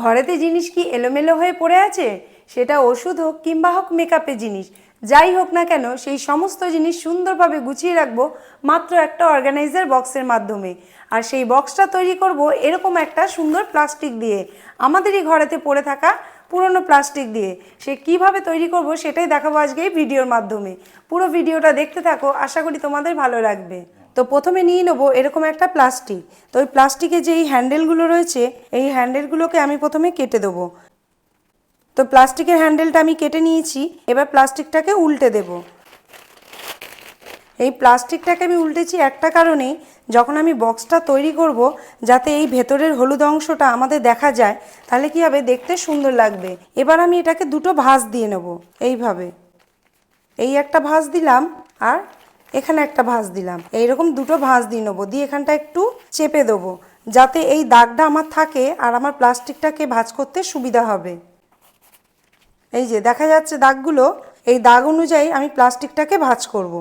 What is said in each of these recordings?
ঘরেতে জিনিস কি এলোমেলো হয়ে পড়ে আছে? সেটা ওষুধ হোক কিংবা হোক মেকআপের জিনিস। যাই হোক না কেন, সেই সমস্ত জিনিস সুন্দরভাবে গুছিয়ে রাখব মাত্র একটা অর্গানাইজার বক্সের মাধ্যমে। আর সেই বক্সটা তৈরি করব এরকম একটা সুন্দর প্লাস্টিক দিয়ে। আমাদেরই ঘরেতে পড়ে থাকা পুরনো প্লাস্টিক দিয়ে। সে কীভাবে তৈরি করব সেটাই দেখাবো আজকে এই ভিডিওর মাধ্যমে। পুরো ভিডিওটা দেখতে থাকো, আশা করি তোমাদের ভালো লাগবে। তো প্রথমে নিয়ে নেব এরকম একটা প্লাস্টিক। তো ওই প্লাস্টিকে যে এই হ্যান্ডেলগুলো রয়েছে, এই হ্যান্ডেলগুলোকে আমি প্রথমে কেটে দেবো। তো প্লাস্টিকের হ্যান্ডেলটা আমি কেটে নিয়েছি, এবার প্লাস্টিকটাকে উল্টে দেব। এই প্লাস্টিকটাকে আমি উল্টেছি একটা কারণেই যখন আমি বক্সটা তৈরি করব, যাতে এই ভেতরের হলুদ অংশটা আমাদের দেখা যায়, তাহলে কি হবে? দেখতে সুন্দর লাগবে। এবার আমি এটাকে দুটো ভাঁজ দিয়ে নেব, এইভাবে। এই একটা ভাঁজ দিলাম, আর এখানে একটা ভাঁজ দিলাম। এইরকম দুটো ভাঁজ দিয়ে নেব। দিয়ে এখানটা একটু চেপে দেবো, যাতে এই দাগটা আমার থাকে আর আমার প্লাস্টিকটাকে ভাঁজ করতে সুবিধা হবে। এই যে, দেখা যাচ্ছে দাগগুলো, এই দাগ অনুযায়ী আমি প্লাস্টিকটাকে ভাঁজ করব।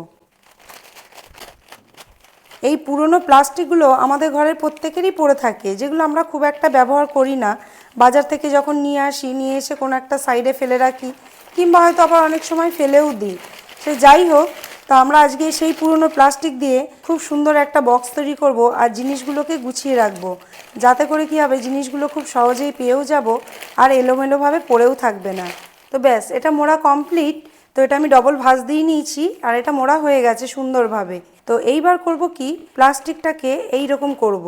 এই পুরনো প্লাস্টিকগুলো আমাদের ঘরের প্রত্যেকেরই পড়ে থাকে, যেগুলো আমরা খুব একটা ব্যবহার করি না। বাজার থেকে যখন নিয়ে আসি, নিয়ে এসে কোনো একটা সাইডে ফেলে রাখি, কিংবা হয়তো আবার অনেক সময় ফেলেও দিই। সে যাই হোক তো আমরা আজকে সেই পুরনো প্লাস্টিক দিয়ে খুব সুন্দর একটা বক্স তৈরি করব আর জিনিসগুলোকে গুছিয়ে রাখব। যাতে করে কি হবে, জিনিসগুলো খুব সহজেই পেয়েও যাব আর এলোমেলোভাবে পড়েও থাকবে না। তো ব্যাস, এটা মোড়া কমপ্লিট তো এটা আমি ডবল ভাঁজ দিয়ে নিয়েছি আর এটা মোড়া হয়ে গেছে সুন্দরভাবে। তো এইবার করব কি, প্লাস্টিকটাকে এই রকম করব।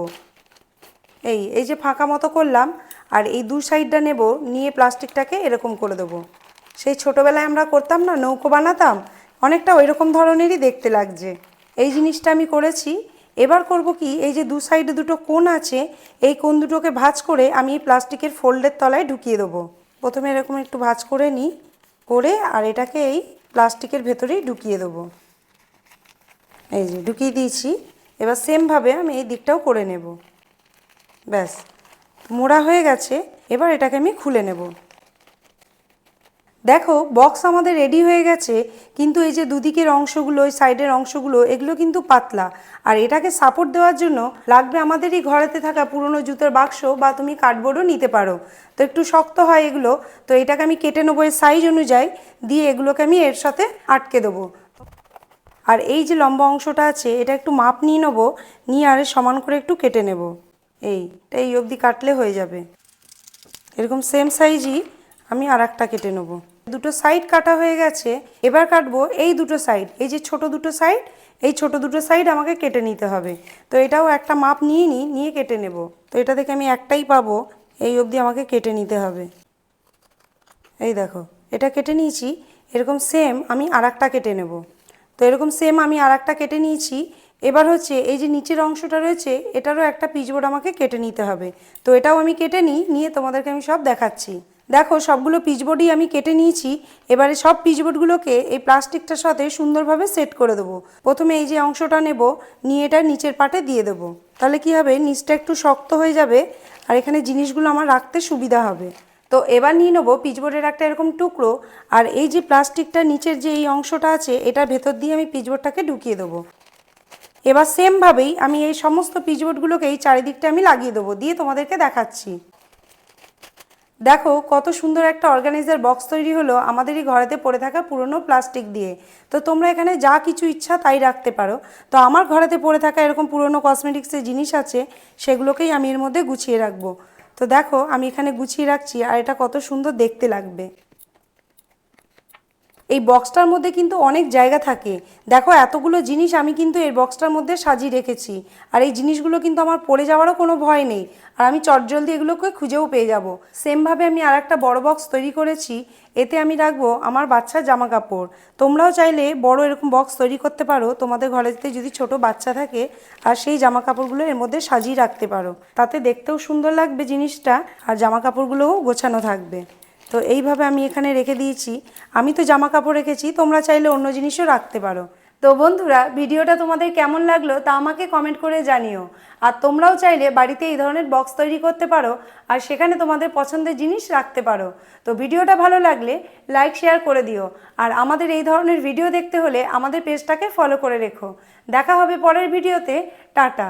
এই এই যে ফাঁকা মতো করলাম আর এই দু সাইডটা নেব, নিয়ে প্লাস্টিকটাকে এরকম করে দেবো। সেই ছোটোবেলায় আমরা করতাম না, নৌকো বানাতাম অনেকটা ওই রকম ধরনেরই দেখতে লাগছে। এই জিনিসটা আমি করেছি। এবার করব কি, এই যে দু সাইডে দুটো কোণ আছে, এই কোণ দুটোকে ভাঁজ করে আমি এই প্লাস্টিকের ফোল্ডের তলায় ঢুকিয়ে দেবো। প্রথমে এরকম একটু ভাঁজ করে নিই, করে আর এটাকে এই প্লাস্টিকের ভেতরেই ঢুকিয়ে দেবো। এই যে ঢুকিয়ে দিয়েছি। এবার সেমভাবে আমি এই দিকটাও করে নেব। ব্যাস, মোড়া হয়ে গেছে। এবার এটাকে আমি খুলে নেব। দেখো বক্স আমাদের রেডি হয়ে গেছে, কিন্তু এই যে দুদিকের অংশগুলো ওই সাইডের অংশগুলো, এগুলো কিন্তু পাতলা। আর এটাকে সাপোর্ট দেওয়ার জন্য লাগবে আমাদেরই ঘরেতে থাকা পুরনো জুতোর বাক্স বা তুমি কার্ডবোর্ডও নিতে পারো। তো একটু শক্ত হয় এগুলো, তো এটাকে আমি কেটে নেব এর সাইজ অনুযায়ী, দিয়ে এগুলোকে আমি এর সাথে আটকে দেবো। আর এই যে লম্বা অংশটা আছে, এটা একটু মাপ নিয়ে নেব, নিয়ে আর সমান করে একটু কেটে নেব। এই এই অবধি কাটলে হয়ে যাবে। এরকম সেম সাইজই আমি আর একটা কেটে নেব। দুটো সাইড কাটা হয়ে গেছে, এবার কাটবো এই দুটো সাইড এই যে ছোট দুটো সাইড এই ছোট দুটো সাইড আমাকে কেটে নিতে হবে। তো এটাও একটা মাপ নিয়ে নিই, নিয়ে কেটে নেব। তো এটা থেকে আমি একটাই পাবো, এই অবধি আমাকে কেটে নিতে হবে। এই দেখো, এটা কেটে নিয়েছি, এরকম সেম আমি আর কেটে নেব। তো এরকম সেম আমি আর কেটে নিয়েছি, এবার হচ্ছে এই যে নিচের অংশটা রয়েছে, এটারও একটা পিচবোর্ড আমাকে কেটে নিতে হবে। তো এটাও আমি কেটে নিই, নিয়ে তোমাদেরকে আমি সব দেখাচ্ছি। দেখো, সবগুলো পিচবোর্ডই আমি কেটে নিয়েছি। এবারে সব পিচবোর্ডগুলোকে এই প্লাস্টিকটার সাথে সুন্দরভাবে সেট করে দেবো। প্রথমে এই যে অংশটা নেব, নিয়ে এটা নিচের পাটে দিয়ে দেবো। তাহলে কি হবে? নিচটা একটু শক্ত হয়ে যাবে আর এখানে জিনিসগুলো আমার রাখতে সুবিধা হবে। তো এবার নিয়ে নেব পিচবোর্ডের একটা এরকম টুকরো আর এই যে প্লাস্টিকটা নিচের যে এই অংশটা আছে এটার ভেতর দিয়ে আমি পিচবোর্ডটাকে ঢুকিয়ে দেবো। এবার সেমভাবেই আমি এই সমস্ত পিচবোর্ডগুলোকে এই চারিদিকটা আমি লাগিয়ে দেবো, দিয়ে তোমাদেরকে দেখাচ্ছি। দেখো, কত সুন্দর একটা অর্গানাইজার বক্স তৈরি হলো আমাদেরই ঘরেতে পড়ে থাকা পুরনো প্লাস্টিক দিয়ে। তো তোমরা এখানে যা কিছু ইচ্ছা তাই রাখতে পারো। তো আমার ঘরেতে পড়ে থাকা এরকম পুরনো কসমেটিক্সের জিনিস আছে, সেগুলোকেই আমি এর মধ্যে গুছিয়ে রাখব। তো দেখো, আমি এখানে গুছিয়ে রাখছি আর এটা কত সুন্দর দেখতে লাগবে। এই বক্সটার মধ্যে কিন্তু অনেক জায়গা থাকে। দেখো, এতগুলো জিনিস আমি কিন্তু এই বক্সটার মধ্যে সাজিয়ে রেখেছি। আর এই জিনিসগুলো কিন্তু আমার পড়ে যাওয়ারও কোনো ভয় নেই। আর আমি চটজলদি এগুলোকে খুঁজেও পেয়ে যাব। সেমভাবে আমি আর একটা বড় বক্স তৈরি করেছি। এতে আমি রাখব আমার বাচ্চার জামা কাপড় তোমরাও চাইলে বড় এরকম বক্স তৈরি করতে পারো। তোমাদের ঘরেতে যদি ছোট বাচ্চা থাকে, আর সেই জামা কাপড়গুলো এর মধ্যে সাজিয়ে রাখতে পারো। তাতে দেখতেও সুন্দর লাগবে জিনিসটা। আর জামা কাপড়গুলোও গোছানো থাকবে। তো এইভাবে আমি এখানে রেখে দিয়েছি। আমি তো জামা কাপড় রেখেছি, তোমরা চাইলে অন্য জিনিসও রাখতে পারো। তো বন্ধুরা, ভিডিওটা তোমাদের কেমন লাগল তা আমাকে কমেন্ট করে জানিও। আর তোমরাও চাইলে বাড়িতে এই ধরনের বক্স তৈরি করতে পারো আর সেখানে তোমাদের পছন্দের জিনিস রাখতে পারো। তো ভিডিওটা ভালো লাগলে লাইক শেয়ার করে দিও। আর আমাদের এই ধরনের ভিডিও দেখতে হলে আমাদের পেজটাকে ফলো করে রেখো। দেখা হবে পরের ভিডিওতে টাটা।